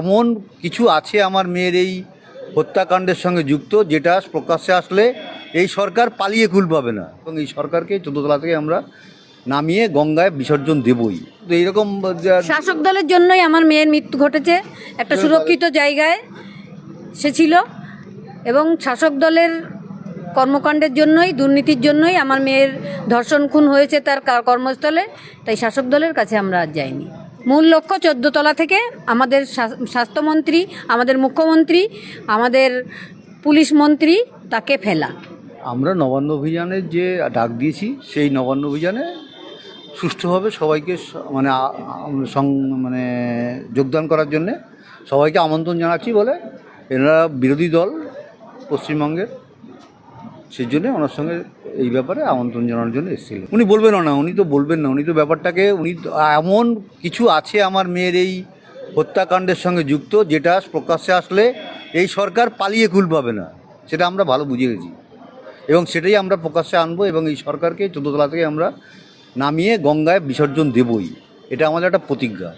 এমন কিছু আছে আমার মেয়ের এই হত্যাকাণ্ডের সঙ্গে যুক্ত যেটা প্রকাশ্যে আসলে এই সরকার পালিয়ে কুল পাবে না। এবং এই সরকারকে চোদ্দতলা থেকে আমরা নামিয়ে গঙ্গায় বিসর্জন দেবই। তো এইরকম শাসক দলের জন্যই আমার মেয়ের মৃত্যু ঘটেছে। একটা সুরক্ষিত জায়গায় সে ছিল এবং শাসক দলের কর্মকাণ্ডের জন্যই দুর্নীতির জন্যই আমার মেয়ের ধর্ষণ খুন হয়েছে তার কর্মস্থলে। তাই শাসক দলের কাছে আমরা আর যাইনি। মূল লক্ষ্য চোদ্দতলা থেকে আমাদের স্বাস্থ্যমন্ত্রী, আমাদের মুখ্যমন্ত্রী, আমাদের পুলিশ মন্ত্রী তাকে ফেলা। আমরা নবান্ন অভিযানের যে ডাক দিয়েছি, সেই নবান্ন অভিযানে সুষ্ঠুভাবে সবাইকে মানে সং- মানে যোগদান করার জন্যে সবাইকে আমন্ত্রণ জানাচ্ছি বলে। এনারা বিরোধী দল, পশ্চিমবঙ্গের। সেই জন্য ওনার সঙ্গে এই ব্যাপারে আমন্ত্রণ জানানোর জন্য এসেছিলেন উনি বলবেন না, উনি তো বলবেন না, উনি তো ব্যাপারটাকে, উনি এমন কিছু আছে আমার মেয়ের এই হত্যাকাণ্ডের সঙ্গে যুক্ত যেটা প্রকাশ্যে আসলে এই সরকার পালিয়ে কুল পাবে না, সেটা আমরা ভালো বুঝে গেছি। এবং সেটাই আমরা প্রকাশ্যে আনব এবং এই সরকারকে চোদ্দতলা থেকে আমরা নামিয়ে গঙ্গায় বিসর্জন দেবই, এটা আমাদের একটা প্রতিজ্ঞা।